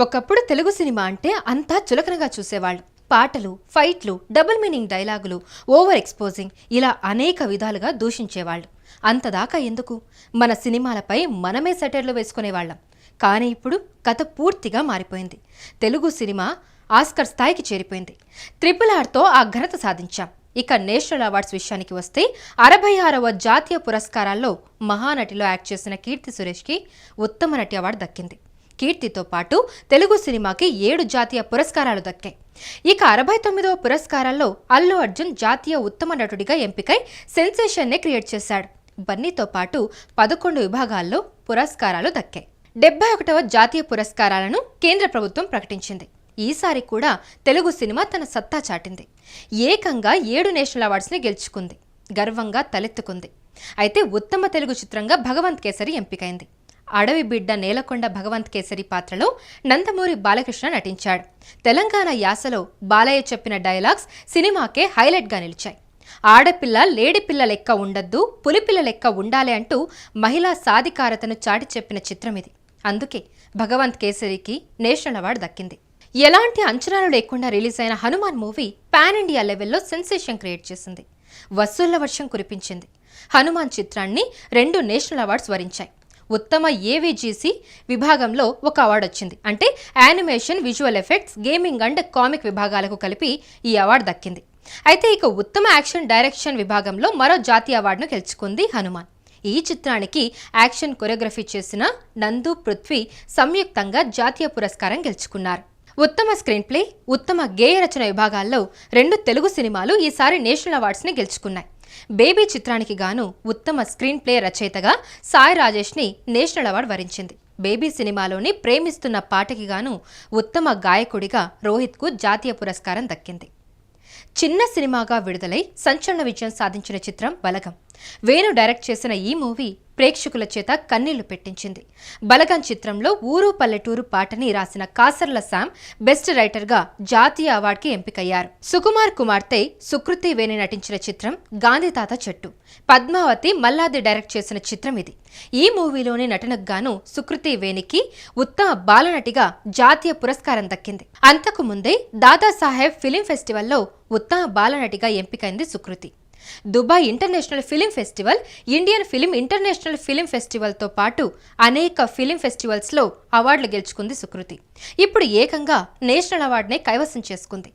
ఒకప్పుడు తెలుగు సినిమా అంటే అంతా చులకనగా చూసేవాళ్ళు. పాటలు ఫైట్లు డబుల్ మీనింగ్ డైలాగులు ఓవర్ ఎక్స్పోజింగ్ ఇలా అనేక విధాలుగా దూషించేవాళ్ళు. అంతదాకా ఎందుకు? మన సినిమాలపై మనమే సెటర్లు వేసుకునేవాళ్ళం. కానీ ఇప్పుడు కథ పూర్తిగా మారిపోయింది. తెలుగు సినిమా ఆస్కర్ స్థాయికి చేరిపోయింది. త్రిపుల్ ఆర్తో ఆ ఘనత సాధించాం. ఇక నేషనల్ అవార్డ్స్ విషయానికి వస్తే అరవై ఆరవ జాతీయ పురస్కారాల్లో మహానటిలో యాక్ట్ చేసిన కీర్తి సురేష్కి ఉత్తమ నటి అవార్డు దక్కింది. కీర్తితో పాటు తెలుగు సినిమాకి ఏడు జాతీయ పురస్కారాలు దక్కాయి. ఇక అరవై తొమ్మిదవ పురస్కారాల్లో అల్లు అర్జున్ జాతీయ ఉత్తమ నటుడిగా ఎంపికై సెన్సేషన్నే క్రియేట్ చేశాడు. బన్నీతో పాటు పదకొండు విభాగాల్లో పురస్కారాలు దక్కాయి. డెబ్బై ఒకటవ జాతీయ పురస్కారాలను కేంద్ర ప్రభుత్వం ప్రకటించింది. ఈసారి కూడా తెలుగు సినిమా తన సత్తా చాటింది. ఏకంగా ఏడు నేషనల్ అవార్డ్స్ని గెలుచుకుంది. గర్వంగా తలెత్తుకుంది. అయితే ఉత్తమ తెలుగు చిత్రంగా భగవంత్ కేసరి ఎంపికైంది. అడవి బిడ్డ నేలకొండ భగవంత్ కేసరి పాత్రలో నందమూరి బాలకృష్ణ నటించాడు. తెలంగాణ యాసలో బాలయ్య చెప్పిన డైలాగ్స్ సినిమాకే హైలైట్గా నిలిచాయి. ఆడపిల్ల లేడిపిల్ల లెక్క ఉండద్దు పులిపిల్ల లెక్క ఉండాలి అంటూ మహిళా సాధికారతను చాటి చెప్పిన చిత్రం ఇది. అందుకే భగవంత్ కేసరికి నేషనల్ అవార్డు దక్కింది. ఎలాంటి అంచనాలు లేకుండా రిలీజ్ అయిన హనుమాన్ మూవీ పాన్ ఇండియా లెవెల్లో సెన్సేషన్ క్రియేట్ చేసింది. వసూళ్ళ వర్షం కురిపించింది. హనుమాన్ చిత్రాన్ని రెండు నేషనల్ అవార్డ్స్ వరించాయి. ఉత్తమ ఏవిజీసీ విభాగంలో ఒక అవార్డు వచ్చింది. అంటే animation visual effects gaming and comic విభాగాలకు కలిపి ఈ అవార్డు దక్కింది. అయితే ఇక ఉత్తమ యాక్షన్ డైరెక్షన్ విభాగంలో మరో జాతీయ అవార్డును గెలుచుకుంది హనుమాన్. ఈ చిత్రానికి యాక్షన్ కొరియోగ్రఫీ చేసిన నందు పృథ్వీ సంయుక్తంగా జాతీయ పురస్కారం గెలుచుకున్నారు. ఉత్తమ స్క్రీన్ ప్లే ఉత్తమ గేయ రచన విభాగాల్లో రెండు తెలుగు సినిమాలు ఈసారి నేషనల్ అవార్డ్స్ని గెలుచుకున్నాయి. బేబీ చిత్రానికి గాను ఉత్తమ స్క్రీన్ ప్లే రచయితగా సాయి రాజేష్ని నేషనల్ అవార్డు వరించింది. బేబీ సినిమాలోని ప్రేమిస్తున్న పాటకి గాను ఉత్తమ గాయకుడిగా రోహిత్కు జాతీయ పురస్కారం దక్కింది. చిన్న సినిమాగా విడుదలై సంచలన విజయం సాధించిన చిత్రం బలగం వేణు డైరెక్ట్ చేసిన ఈ మూవీ ప్రేక్షకుల చేత కన్నీళ్ళు పెట్టించింది. బలగం చిత్రంలో ఊరు పల్లెటూరు పాటని రాసిన కాసర్ల శామ్ బెస్ట్ రైటర్గా జాతీయ అవార్డుకి ఎంపికయ్యారు. సుకుమార్ కుమార్తె సుకృతి వేణి నటించిన చిత్రం గాంధీ తాత చెట్టు. పద్మావతి మల్లాది డైరెక్ట్ చేసిన చిత్రం ఇది. ఈ మూవీలోని నటనకు గాను సుకృతి వేణికి ఉత్తమ బాలనటిగా జాతీయ పురస్కారం దక్కింది. అంతకు ముందే దాదాసాహెబ్ ఫిలిం ఫెస్టివల్లో ఉత్తమ బాలనటిగా ఎంపికైంది Sukriti. Dubai international film festival Indian film international film ఫెస్టివల్తో పాటు అనేక ఫిలిం ఫెస్టివల్స్లో అవార్డులు గెలుచుకుంది సుకృతి. ఇప్పుడు ఏకంగా నేషనల్ అవార్డునే కైవసం చేసుకుంది.